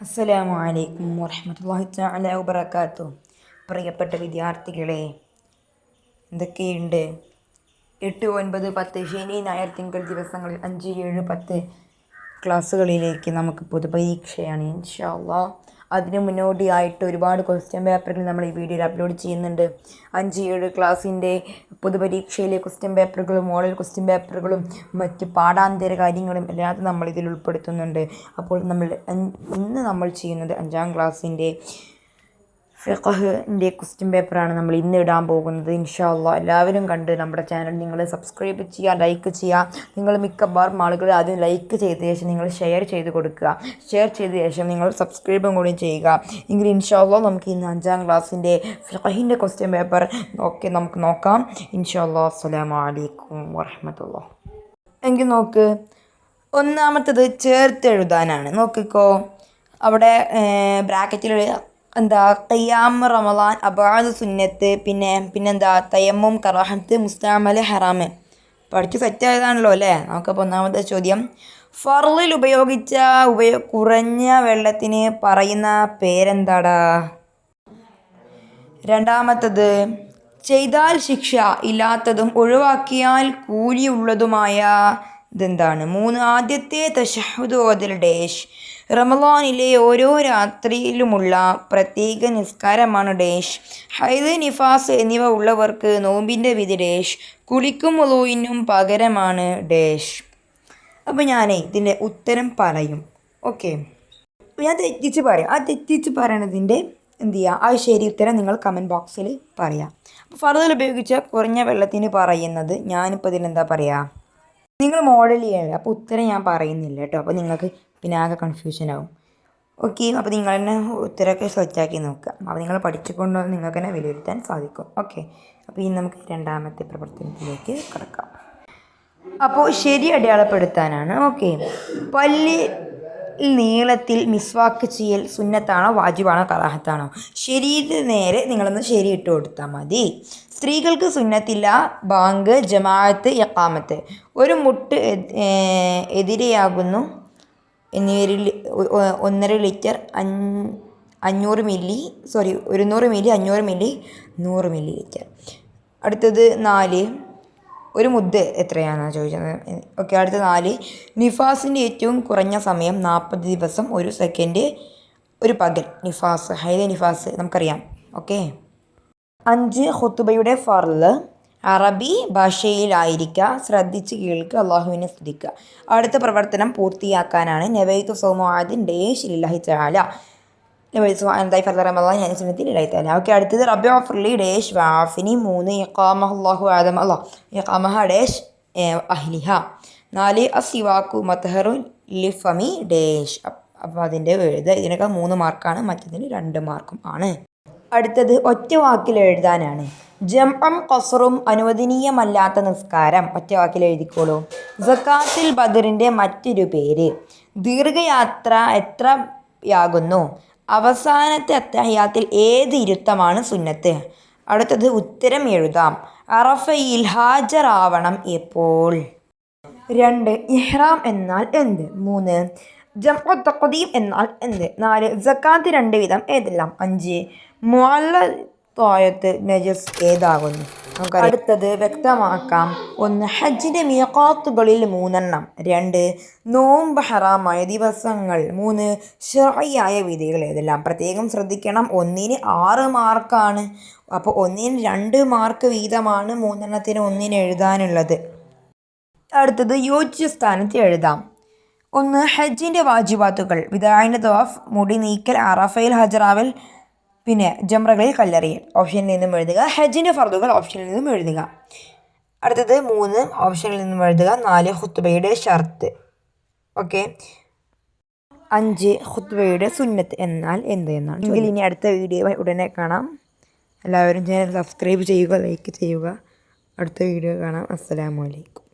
അസ്സലാമു അലൈക്കും വറഹ്മത്തുള്ളാഹി തആല വബറകാത്തു. പ്രിയപ്പെട്ട വിദ്യാർത്ഥികളെ എന്തൊക്കെയുണ്ട്? എട്ട് ഒൻപത് പത്ത് ശനി ഞായർ തിങ്കൾ ദിവസങ്ങളിൽ അഞ്ച് ഏഴ് പത്ത് ക്ലാസ്സുകളിലേക്ക് നമുക്ക് പൊതുപരീക്ഷയാണ് ഇൻഷാ അള്ളാ. അതിന് മുന്നോടിയായിട്ട് ഒരുപാട് ക്വസ്റ്റ്യൻ പേപ്പറുകൾ നമ്മൾ ഈ വീഡിയോയിൽ അപ്ലോഡ് ചെയ്യുന്നുണ്ട്. അഞ്ച് ഏഴ് ക്ലാസ്സിന്റെ പൊതുപരീക്ഷയിലെ ക്വസ്റ്റ്യൻ പേപ്പറുകളും മോഡൽ ക്വസ്റ്റ്യൻ പേപ്പറുകളും മറ്റ് പാഠാന്തര കാര്യങ്ങളും എല്ലാം നമ്മൾ ഇതിൽ ഉൾപ്പെടുത്തുന്നുണ്ട്. അപ്പോൾ നമ്മൾ ഇന്ന് നമ്മൾ ചെയ്യുന്നത് അഞ്ചാം ക്ലാസ്സിന്റെ ഫിഖഹിന്റെ ക്വസ്റ്റ്യൻ പേപ്പറാണ് നമ്മൾ ഇന്ന് ഇടാൻ പോകുന്നത്. ഇൻഷാല്ല എല്ലാവരും കണ്ട് നമ്മുടെ ചാനൽ നിങ്ങൾ സബ്സ്ക്രൈബ് ചെയ്യുക ലൈക്ക് ചെയ്യുക. നിങ്ങൾ മിക്കവാറും ആളുകൾ ആദ്യം ലൈക്ക് ചെയ്ത ശേഷം നിങ്ങൾ ഷെയർ ചെയ്ത് കൊടുക്കുക. ഷെയർ ചെയ്ത ശേഷം നിങ്ങൾ സബ്സ്ക്രൈബും കൂടി ചെയ്യുക. എങ്കിൽ ഇൻഷാ അള്ളാ നമുക്ക് ഇന്ന് അഞ്ചാം ക്ലാസ്സിന്റെ ഫിഖഹിന്റെ ക്വസ്റ്റ്യൻ പേപ്പർ ഒക്കെ നമുക്ക് നോക്കാം. ഇൻഷാല്ല അള്ളാ അസ്സലാമു അലൈക്കും വറഹമത്തുള്ള. എങ്കിൽ നോക്ക് ഒന്നാമത്തത് ചേർത്ത് എഴുതാനാണ് നോക്കിക്കോ അവിടെ ബ്രാക്കറ്റിൽ എന്താ ഖിയാം റമദാൻ അബാദ് സുന്നത്ത് പിന്നെ പിന്നെന്താ തയമ്മും കറാഹത്ത് മുസ്താമൽ ഹറാമ് പഠിച്ച് സെറ്റായതാണല്ലോ അല്ലേ? നമുക്കപ്പോൾ ഒന്നാമത്തെ ചോദ്യം. ഫർളിൽ ഉപയോഗിച്ച ഉപയോ കുറഞ്ഞ വെള്ളത്തിന് പറയുന്ന പേരെന്താടാ? രണ്ടാമത്തത് ചെയ്താൽ ശിക്ഷ ഇല്ലാത്തതും ഒഴിവാക്കിയാൽ കൂലിയുള്ളതുമായ ഇതെന്താണ്? മൂന്ന് ആദ്യത്തെ തഷഹുദ് ഓതലുടെ റമലാനിലെ ഓരോ രാത്രിയിലുമുള്ള പ്രത്യേക നിസ്കാരമാണ് ഡേഷ്. ഹൈദ് നിഫാസ് എന്നിവ ഉള്ളവർക്ക് നോമ്പിന്റെ വിധി ഡേഷ്. കുളിക്കും ഒലോയിനും പകരമാണ് ഡേഷ്. അപ്പോൾ ഞാൻ ഇതിന്റെ ഉത്തരം പറയും. ഓക്കെ. ഞാൻ തെറ്റിച്ച് പറയാം. ആ തെറ്റിച്ച് പറയണതിന്റെ എന്ത് ചെയ്യുക ആ ശരി ഉത്തരം നിങ്ങൾ കമന്റ് ബോക്സിൽ പറയാം. അപ്പോൾ ഫർദർ ഉപയോഗിച്ച കുറഞ്ഞ വെള്ളത്തിന് പറയുന്നത് ഞാനിപ്പോൾ ഇതിനെന്താ പറയുക നിങ്ങൾ മോഡൽ ചെയ്യണം. അപ്പോൾ ഉത്തരം ഞാൻ പറയുന്നില്ല കേട്ടോ. അപ്പോൾ നിങ്ങൾക്ക് പിന്നെ ആകെ കൺഫ്യൂഷൻ ആവും. ഓക്കെ അപ്പോൾ നിങ്ങൾ തന്നെ ഉത്തരമൊക്കെ സെറ്റാക്കി നോക്കുക. അപ്പോൾ നിങ്ങൾ പഠിച്ചുകൊണ്ട് നിങ്ങൾക്ക് തന്നെ വിലയിരുത്താൻ സാധിക്കും. ഓക്കെ അപ്പോൾ ഇനി നമുക്ക് രണ്ടാമത്തെ പ്രവർത്തനത്തിലേക്ക് കിടക്കാം. അപ്പോൾ ശരി അടയാളപ്പെടുത്താനാണ്. ഓക്കെ പല്ല് നീളത്തിൽ മിസ്വാക്ക് ചെയ്യൽ സുന്നത്താണോ വാജിബാണോ കറാഹത്താണോ? ശരീരത്തിന് നേരെ നിങ്ങളൊന്ന് ശരി ഇട്ട് കൊടുത്താൽ മതി. സ്ത്രീകൾക്ക് സുന്നത്തില്ല ബാങ്ക് ജമാഅത്ത് യക്കാമത്ത് ഒരു മുട്ട് എതിരെയാകുന്നു. എന്നിവരിൽ ഒന്നര ലിറ്റർ അഞ്ഞ് അഞ്ഞൂറ് മില്ലി സോറി ഒരുന്നൂറ് മില്ലി അഞ്ഞൂറ് മില്ലി നൂറ് മില്ലി ലിറ്റർ. അടുത്തത് നാല്. ഒരു മുദ്ദ എത്രയാണെന്നാണ് ചോദിച്ചത്? ഓക്കെ അടുത്ത നാല്. നിഫാസിന്റെ ഏറ്റവും കുറഞ്ഞ സമയം നാൽപ്പത് ദിവസം ഒരു സെക്കൻഡ് ഒരു പകൽ. നിഫാസ് ഹൈദ നിഫാസ് നമുക്കറിയാം. ഓക്കെ. അഞ്ച് ഹുത്തുബയുടെ ഫർൾ. അറബി ഭാഷയിലായിരിക്കുക ശ്രദ്ധിച്ച് കേൾക്കുക അള്ളാഹുവിനെ സ്തുതിക്കുക. അടുത്ത പ്രവർത്തനം പൂർത്തിയാക്കാനാണ്. നവൈത്തു സൗമാദിൻ ഡേഷ് ലില്ലാഹി തആല. എന്തായി ഫർദ റമദാൻ ഞാൻ സുന്നത്തിൽ തആല ഓക്കെ അടുത്തത് റബി ഓഫർലി ഡേഷ് വാഫിനി മൂന്ന് ഇഖാമഹ അള്ളാഹു ആദം അള്ളാഹ് ഇഖാമഹ ഡേഷ് അഹ്ലിഹ. നാല് അസിവാക്കു മത്തഹറു ലിഫമി ഡേഷ് അപ്പോൾ അതിന്റെ എഴുതുക. ഇതിനൊക്കെ മൂന്ന് മാർക്കാണ് മറ്റതിന് രണ്ട് മാർക്കും ആണ്. അടുത്തത് ഒറ്റ വാക്കിൽ എഴുതാനാണ്. ജംഅം കസറും അനുവദനീയമല്ലാത്ത നിസ്കാരം. ഒറ്റ വാക്കിൽ എഴുതിക്കോളൂ. ജക്കാത്തിൽ ബദറിന്റെ മറ്റൊരു പേര്. ദീർഘയാത്ര എത്രയാകുന്നു അവസാനത്തെ അത്തഹയാത്തിൽ ഏത് ഇരുത്തമാണ് സുന്നത്ത്? അടുത്തത് ഉത്തരം എഴുതാം. അറഫയിൽ ഹാജറാവണം എപ്പോൾ? രണ്ട് ഇഹ്റാം എന്നാൽ എന്ത്? മൂന്ന് ജംഅത്തഖദീം തഖദീം എന്നാൽ എന്ത്? നാല് സക്കാത്ത് രണ്ട് വിധം ഏതെല്ലാം? അഞ്ച് മുഅല്ലത്തായത്ത് നജസ് ഏതാകുന്നു? അടുത്തത് വ്യക്തമാക്കാം. ഒന്ന് ഹജ്ജിന്റെ മിയക്കാത്തുകളിൽ മൂന്നെണ്ണം. രണ്ട് നോമ്പ് ഹറാമായ ദിവസങ്ങൾ. മൂന്ന് ഷായ വിധികൾ ഏതെല്ലാം? പ്രത്യേകം ശ്രദ്ധിക്കണം. ഒന്നിന് ആറ് മാർക്കാണ്. അപ്പോൾ ഒന്നിന് രണ്ട് മാർക്ക് വീതമാണ് മൂന്നെണ്ണത്തിന് ഒന്നിന് എഴുതാനുള്ളത്. അടുത്തത് യോജിച്ച സ്ഥാനത്ത് എഴുതാം. ഒന്ന് ഹജ്ജിന്റെ വാജിബാത്തുകൾ. വിദായിന്റെ തവാഫ് മുടി നീക്കൽ അറഫയിൽ ഹജറാവൽ പിന്നെ ജംറകളിൽ കല്ലെറിയൽ. ഓപ്ഷനിൽ നിന്നും എഴുതുക. ഹജ്ജിന്റെ ഫർദുകൾ ഓപ്ഷനിൽ നിന്നും എഴുതുക. അടുത്തത് മൂന്ന്. ഓപ്ഷനിൽ നിന്നും എഴുതുക. നാല് ഹുത്തുബയുടെ ഷർത്ത്. ഓക്കെ അഞ്ച് ഹുത്തുബയുടെ സുന്നത്ത്. എന്നാൽ എന്ത് എന്നാണ് എങ്കിൽ ഇനി അടുത്ത വീഡിയോ ഉടനെ കാണാം. എല്ലാവരും ചാനൽ സബ്സ്ക്രൈബ് ചെയ്യുക ലൈക്ക് ചെയ്യുക. അടുത്ത വീഡിയോ കാണാം. അസ്സലാമു അലൈക്കും.